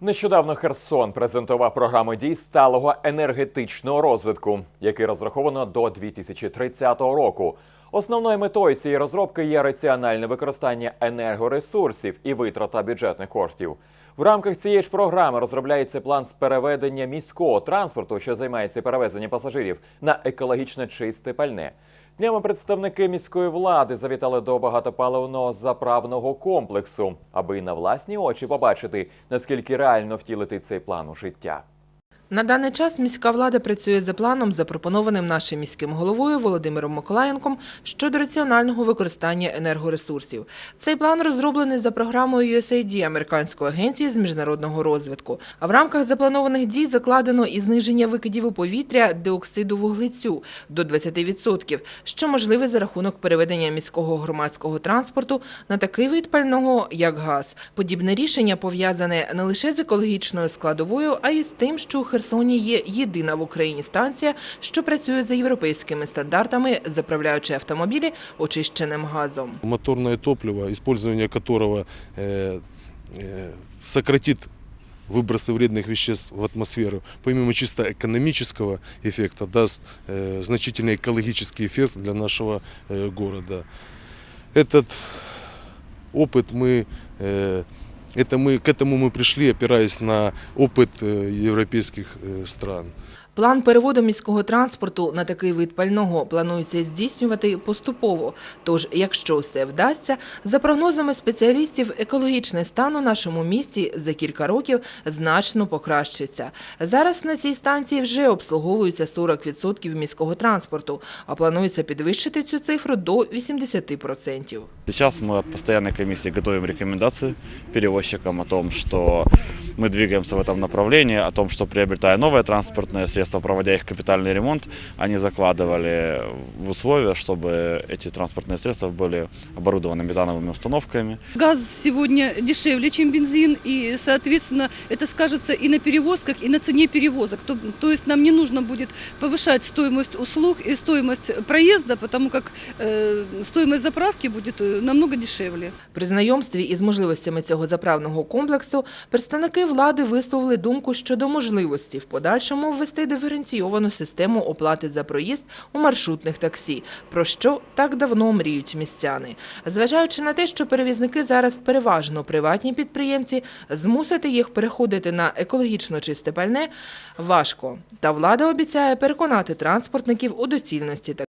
Нещодавно Херсон презентував програму дій сталого енергетичного розвитку, який розраховано до 2030 року. Основною метою цієї розробки є раціональне використання енергоресурсів і витрата бюджетних коштів. В рамках цієї ж програми розробляється план з переведення міського транспорту, що займається перевезенням пасажирів, на екологічно чисте пальне. Днями представники міської влади завітали до багатопаливного заправного комплексу, аби на власні очі побачити, наскільки реально втілити цей план у життя. На даний час міська влада працює за планом, запропонованим нашим міським головою Володимиром Миколаєнком щодо раціонального використання енергоресурсів. Цей план розроблений за програмою USAID Американської агенції з міжнародного розвитку. А в рамках запланованих дій закладено і зниження викидів у повітря диоксиду вуглецю до 20%, що можливе за рахунок переведення міського громадського транспорту на такий вид пального, як газ. Подібне рішення пов'язане не лише з екологічною складовою, а й з тим, що Херсоні є єдина в Україні станція, що працює за європейськими стандартами, заправляючи автомобілі очищеним газом. Моторное топливо, использование которого э, э, сократит выбросы вредных веществ в атмосферу, помимо чисто экономического эффекта, даст э, значительный экологический эффект для нашего э, города. Этот опыт мы, э, это мы, к этому мы пришли, опираясь на опыт э, европейских э, стран. План переводу міського транспорту на такий вид пального планується здійснювати поступово. Тож, якщо все вдасться, за прогнозами спеціалістів, екологічний стан у нашому місті за кілька років значно покращиться. Зараз на цій станції вже обслуговується 40% міського транспорту, а планується підвищити цю цифру до 80%. Сейчас мы от постоянной комиссии готовим рекомендации перевозчикам о том, что мы двигаемся в этом направлении, о том, что приобретая новое транспортное средство, проводя их капитальный ремонт, они закладывали в условия, чтобы эти транспортные средства были оборудованы метановыми установками. Газ сегодня дешевле, чем бензин, и, соответственно, это скажется и на перевозках, и на цене перевозок. То, то есть нам не нужно будет повышать стоимость услуг и стоимость проезда, потому как э, стоимость заправки будет э, намного дешевле. При знайомстві із можливостями цього заправного комплексу представники влади висловили думку щодо можливості в подальшому ввести диференційовану систему оплати за проїзд у маршрутних таксі, про що так давно мріють містяни. Зважаючи на те, що перевізники зараз переважно приватні підприємці, змусити їх переходити на екологічно чисте пальне важко. Та влада обіцяє переконати транспортників у доцільності